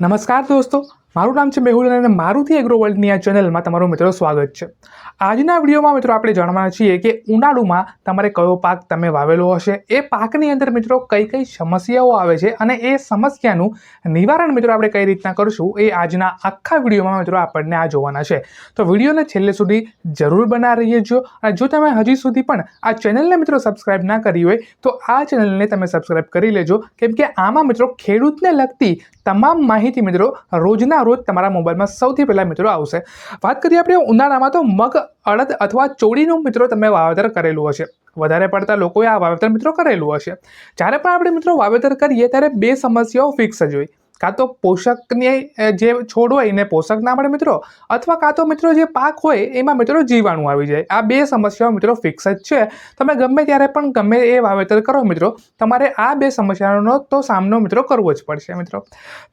નમસ્કાર દોસ્તો. મારું નામ છે મેહુલ અને મારુતિ એગ્રો વર્લ્ડની આ ચેનલમાં તમારું મિત્રો સ્વાગત છે. આજના વિડીયોમાં મિત્રો આપણે જાણવાના છીએ કે ઉનાળુમાં તમારે કયો પાક તમે વાવેલો હશે? એ પાકની અંદર મિત્રો કઈ કઈ સમસ્યાઓ આવે છે અને એ સમસ્યાનું નિવારણ મિત્રો આપણે કઈ રીતના કરશું એ આજના આખા વિડીયોમાં મિત્રો આપણને આ જોવાના છે. તો વિડીયોને છેલ્લે સુધી જરૂર બના રહીએ જો અને જો તમે હજી સુધી પણ આ ચેનલને મિત્રો સબસ્ક્રાઇબ ના કરી હોય તો આ ચેનલને તમે સબસ્ક્રાઇબ કરી લેજો. કેમ કે આમાં મિત્રો ખેડૂતને લગતી તમામ માહિતી મિત્રો રોજના રોજ તમારા મોબાઈલમાં સૌથી પહેલાં મિત્રો આવશે. વાત કરીએ આપણે ઉનાળામાં તો મગ, અડદ અથવા ચોળીનું મિત્રો તમે વાવેતર કરેલું હશે. વધારે પડતા લોકોએ આ વાવેતર મિત્રો કરેલું હશે. જ્યારે પણ આપણે મિત્રો વાવેતર કરીએ ત્યારે બે સમસ્યાઓ ફિક્સ જ હોય. કાં તો પોષકની જે છોડ હોય એને પોષક ના મળે મિત્રો, અથવા કાં તો મિત્રો જે પાક હોય એમાં મિત્રો જીવાણું આવી જાય. આ બે સમસ્યાઓ મિત્રો ફિક્સ જ છે. તમે ગમે ત્યારે પણ ગમે એ વાવેતર કરો મિત્રો, તમારે આ બે સમસ્યાઓનો તો સામનો મિત્રો કરવો જ પડશે મિત્રો.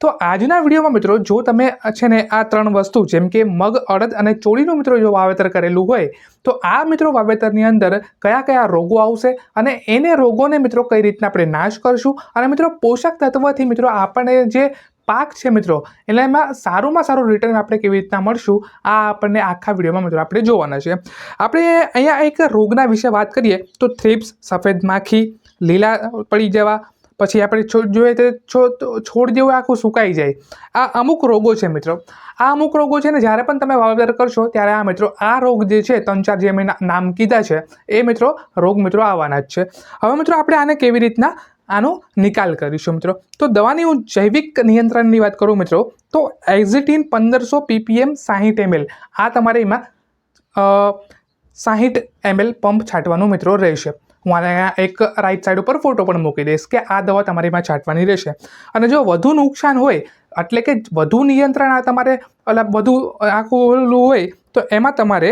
તો આજના વિડીયોમાં મિત્રો, જો તમે છે ને આ ત્રણ વસ્તુ, જેમ કે મગ, અડદ અને ચોળીનું મિત્રો જો વાવેતર કરેલું હોય, તો આ મિત્રો વાવેતરની અંદર કયા કયા રોગો આવશે અને એને રોગોને મિત્રો કઈ રીતના આપણે નાશ કરશું? અને મિત્રો, પોષક તત્વથી મિત્રો આપણને જે પાક છે મિત્રો. એટલે એમાં સારુંમાં સારું રિટર્ન આપણે કેવી રીતના મળશું, આ આપણને આખા વિડીયોમાં મિત્રો આપણે જોવાના છે. આપણે અહીંયા એક રોગના વિશે વાત કરીએ, તો થ્રિપ્સ સફેદ માખી, લીલા પડી જવા, પછી આપણે જોઈએ તો છોડ જેવું આખું સુકાઈ જાય. આ અમુક રોગો છે મિત્રો. આ અમુક રોગો છે ને જ્યારે પણ તમે વાવેતર કરશો, ત્યારે આ મિત્રો, આ રોગ જે છે, ત્રણ ચાર જે મેં નામ કીધા છે, એ મિત્રો રોગ મિત્રો આવવાના જ છે. હવે મિત્રો આપણે આને કેવી રીતના આનો નિકાલ કરીશું, મિત્રો. તો દવાની હું જૈવિક નિયંત્રણની વાત કરું, મિત્રો, તો એક્ઝિટીન પંદરસો પીપીએમ સાહીઠ એમએલ. આ તમારે એમાં સાહીઠ એમએલ પંપ છાંટવાનું, મિત્રો, રહેશે. હું આને એક રાઈટ સાઈડ ઉપર ફોટો પણ મૂકી દઈશ કે આ દવા તમારે એમાં છાંટવાની રહેશે. અને જો વધુ નુકસાન હોય એટલે કે વધુ નિયંત્રણ આ તમારે ઓલા વધુ આખું ઓલું હોય, તો એમાં તમારે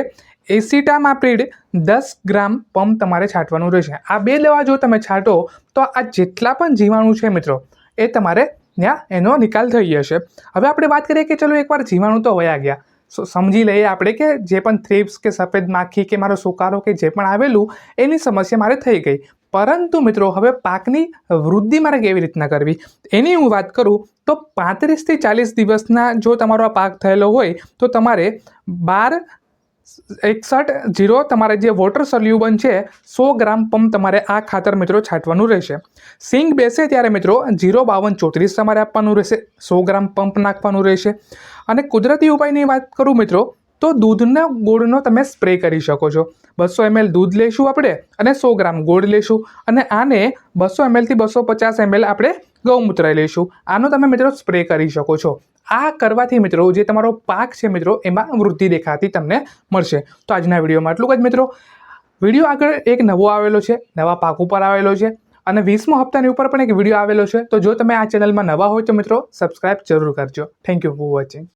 એસિટામાપ્રિડ દસ ગ્રામ પંપ તમારે છાંટવાનું રહેશે. આ બે દવા જો તમે છાંટો, તો આ જેટલા પણ જીવાણુ છે મિત્રો, એ તમારે ત્યાં એનો નિકાલ થઈ જશે. હવે આપણે વાત કરીએ કે ચલો એકવાર જીવાણુ તો વયા ગયા. સમજી લઈએ આપણે કે જે પણ થ્રીપ્સ કે સફેદ માખી કે મારો સુકારો કે જે પણ આવેલું, એની સમસ્યા મારે થઈ ગઈ. પરંતુ મિત્રો, હવે પાકની વૃદ્ધિ મારે કેવી રીતના કરવી? એની હું વાત કરું તો પાંત્રીસથી ચાલીસ દિવસના જો તમારો આ પાક થયેલો હોય, તો તમારે બાર એકસઠ જીરો તમારે જે વોટર સોલ્યુબન છે, સો ગ્રામ પંપ તમારે આ ખાતર મિત્રો છાંટવાનું રહેશે. સિંગ બેસે ત્યારે મિત્રો જીરો બાવન ચોત્રીસ તમારે આપવાનું રહેશે, સો ગ્રામ પંપ નાખવાનું રહેશે. અને કુદરતી ઉપાયની વાત કરું મિત્રો તો દૂધના ગોળનો તમે સ્પ્રે કરી શકો છો. બસો એમએલ દૂધ લેશું આપણે અને સો ગ્રામ ગોળ લેશું અને આને બસો એમએલથી બસો પચાસ એમએલ આપણે ગૌમૂત્ર લઈશું આનો તમે મિત્રો સ્પ્રે કરી શકો છો. આ કરવાથી મિત્રો જે તમારો પાક છે મિત્રો એમાં વૃદ્ધિ દેખાતી તમને મળશે. તો આજના વિડીયોમાં એટલું જ મિત્રો. વીડિયો આગળ એક નવો આવેલો છે, નવા પાક ઉપર આવેલો છે અને વીસમો હપ્તાની ઉપર પણ એક વીડિયો આવેલો છે. તો જો તમે આ ચેનલમાં નવા હોય તો મિત્રો સબસ્ક્રાઇબ જરૂર કરજો. Thank you for watching